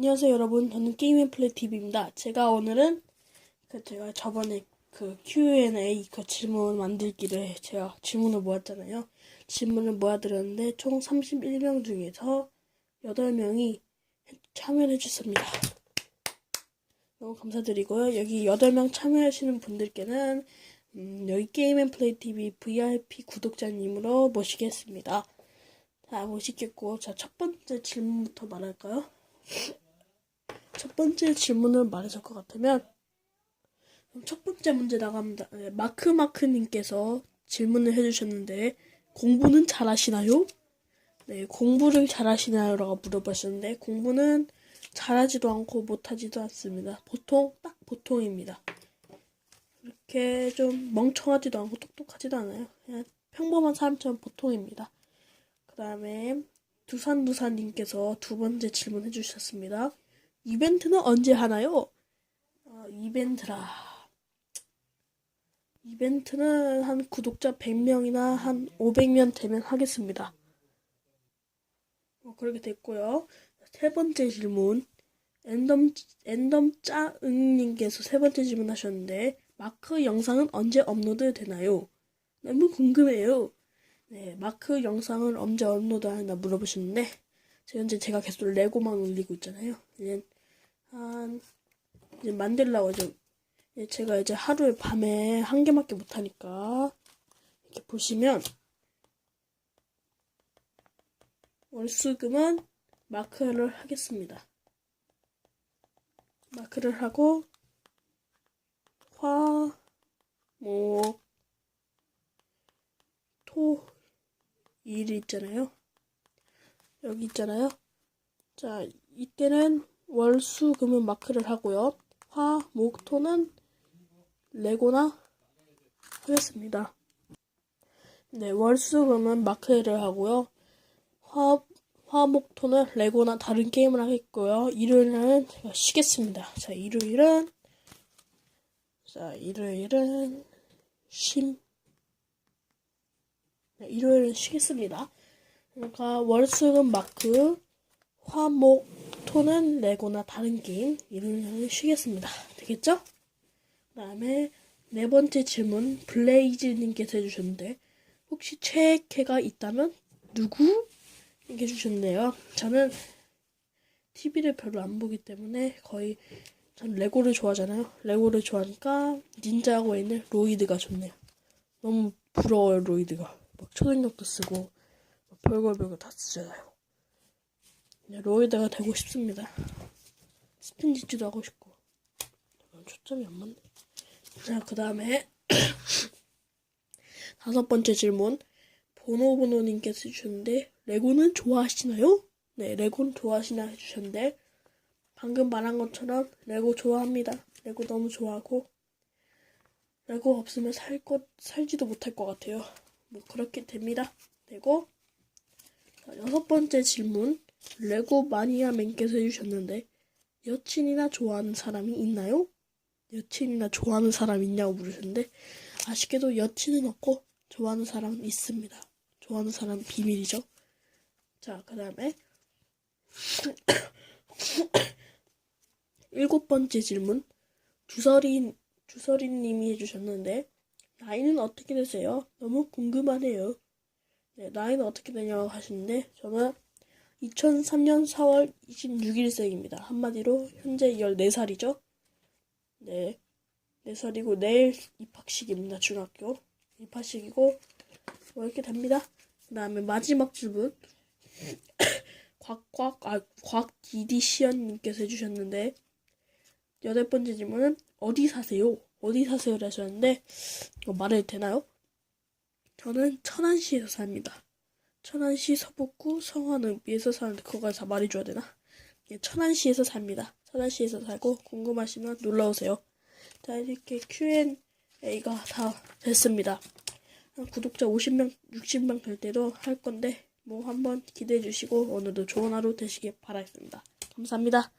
안녕하세요 여러분. 저는 게임앤 플레이 TV입니다. 제가 오늘은 그 제가 저번에 그 Q&A 그 질문 만들기를 제가 질문을 모았잖아요. 질문을 모아드렸는데 총 31명 중에서 8명이 참여를 해주셨습니다. 너무 감사드리고요. 여기 8명 참여하시는 분들께는 음, 여기 게임앤플레이 TV VIP 구독자님으로 모시겠습니다. 자 모시겠고 자 첫 번째 질문부터 말할까요? 첫 번째 질문을 말해줄 것 같으면 첫 번째 문제 나갑니다. 네, 마크 마크님께서 질문을 해주셨는데 공부는 잘하시나요? 네, 공부를 잘하시나요?라고 물어보셨는데 공부는 잘하지도 않고 못하지도 않습니다. 보통 딱 보통입니다. 이렇게 좀 멍청하지도 않고 똑똑하지도 않아요. 그냥 평범한 사람처럼 보통입니다. 그 다음에 두산두산님께서 두 번째 질문 해주셨습니다. 이벤트는 언제 하나요? 어, 이벤트라. 이벤트는 한 구독자 100명이나 한 500명 되면 하겠습니다. 어, 그렇게 됐고요. 세 번째 질문. 랜덤, 랜덤 짜응님께서 세 번째 질문 하셨는데, 마크 영상은 언제 업로드 되나요? 너무 궁금해요. 네, 마크 영상을 언제 업로드 하나 물어보시는데, 지금 현재 제가 계속 레고만 올리고 있잖아요. 이제 한 이제 만들라고 이제 제가 이제 하루에 밤에 한 개밖에 못 하니까 이렇게 보시면 월수금은 마크를 하겠습니다. 마크를 하고 화, 목, 토, 일 있잖아요. 여기 있잖아요. 자, 이때는 월, 수, 금은 마크를 하고요. 화, 목, 토는 레고나 하겠습니다. 네, 월, 수, 금은 마크를 하고요. 화, 화, 목, 토는 레고나 다른 게임을 하겠고요. 일요일은 제가 쉬겠습니다. 자, 일요일은 자, 일요일은 쉼 네, 일요일은 쉬겠습니다. 그러니까 월수금 마크, 화목, 토는 레고나 다른 게임 이런 쉬겠습니다. 되겠죠? 그 다음에 네 번째 질문 블레이즈님께서 해주셨는데 혹시 최애캐가 있다면 누구? 이렇게 해주셨네요. 저는 TV를 별로 안 보기 때문에 거의 전 레고를 좋아하잖아요. 레고를 좋아하니까 닌자하고 있는 로이드가 좋네요. 너무 부러워요 로이드가. 막 초능력도 쓰고 별걸 별걸 다 쓰잖아요. 네, 로이드가 되고 싶습니다. 스핀지츠도 하고 싶고. 초점이 안 맞네. 자, 그 다음에 다섯 번째 질문. 보노보노님께서 해주셨는데 레고는 좋아하시나요? 네, 레고는 좋아하시나 해주셨는데 방금 말한 것처럼 레고 좋아합니다. 레고 너무 좋아하고 레고 없으면 살 것, 살지도 못할 것 같아요. 뭐 그렇게 됩니다. 되고 자, 여섯 번째 질문 레고 마니아 맨께서 해주셨는데 여친이나 좋아하는 사람이 있나요? 여친이나 좋아하는 사람 있냐고 물으셨는데 아쉽게도 여친은 없고 좋아하는 사람은 있습니다. 좋아하는 사람은 비밀이죠. 자, 그 다음에 일곱 번째 질문 주설이 주설이님이 해주셨는데 나이는 어떻게 되세요? 너무 궁금하네요. 네, 나이는 어떻게 되냐고 하시는데 저는 2003년 4월 26일생입니다. 한마디로 현재 14살이죠. 네. 4살이고 내일 입학식입니다. 중학교. 입학식이고 뭐 이렇게 됩니다. 그 다음에 마지막 질문 곽곽 아 곽디디시언님께서 해주셨는데 여덟 번째 질문은 어디 사세요? 어디 사세요? 하셨는데 이거 말해도 되나요? 저는 천안시에서 삽니다. 천안시 서북구 성화읍에서 사는데 그거 다 말해줘야 되나? 예, 천안시에서 삽니다. 천안시에서 살고 궁금하시면 놀러오세요. 자 이렇게 Q&A가 다 됐습니다. 구독자 50명, 60명 될 때도 할 건데 뭐 한번 기대해 주시고 오늘도 좋은 하루 되시길 바라겠습니다. 감사합니다.